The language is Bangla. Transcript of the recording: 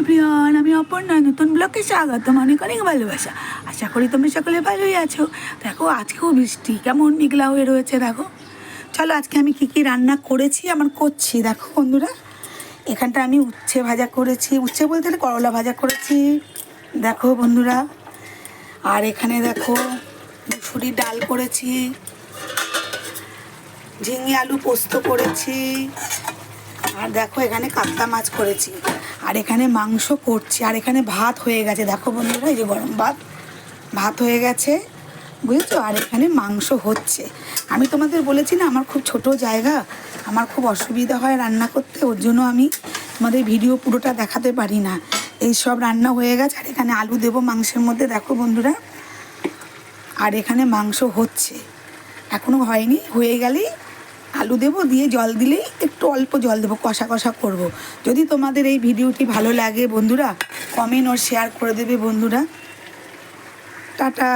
এভরিওয়ান, আমি অপর্ণা, নতুন ব্লকে স্বাগতম অনেক অনেক ভালোবাসা। আশা করি তোমরা সকলে ভালোই আছো। দেখো আজকেও বৃষ্টি, কেমন মেঘলা হয়ে রয়েছে, দেখো। চলো, আজকে আমি কী কী রান্না করেছি, আমার করছি, দেখো বন্ধুরা। এখানটা আমি উচ্ছে ভাজা করেছি, উচ্ছে বলতে গেলে করলা ভাজা করেছি, দেখো বন্ধুরা। আর এখানে দেখো, মুসুরির ডাল করেছি, ঝিঙে আলু পোস্ত করেছি আর দেখো এখানে কাতলা মাছ করেছি। আর এখানে মাংস করছি। আর এখানে ভাত হয়ে গেছে। দেখো বন্ধুরা, এই যে গরম ভাত। ভাত হয়ে গেছে, বুঝেছ? আর এখানে মাংস হচ্ছে। আমি তোমাদের বলেছি না, আমার খুব ছোট জায়গা। আমার খুব অসুবিধা হয় রান্না করতে। ওর জন্য আমি তোমাদের ভিডিও পুরোটা দেখাতে পারি না। এই সব রান্না হয়ে গেছে। আর এখানে আলু দেবো মাংসের মধ্যে, দেখো বন্ধুরা। আর এখানে মাংস হচ্ছে। এখনও হয়নি, হয়ে গেলেই আলু দেবো, দিয়ে জল দিলেই একটু অল্প জল দেবো, কষা কষা করব। যদি তোমাদের এই ভিডিওটি ভালো লাগে বন্ধুরা কমেন্ট ও শেয়ার করে দেবে বন্ধুরা টাটা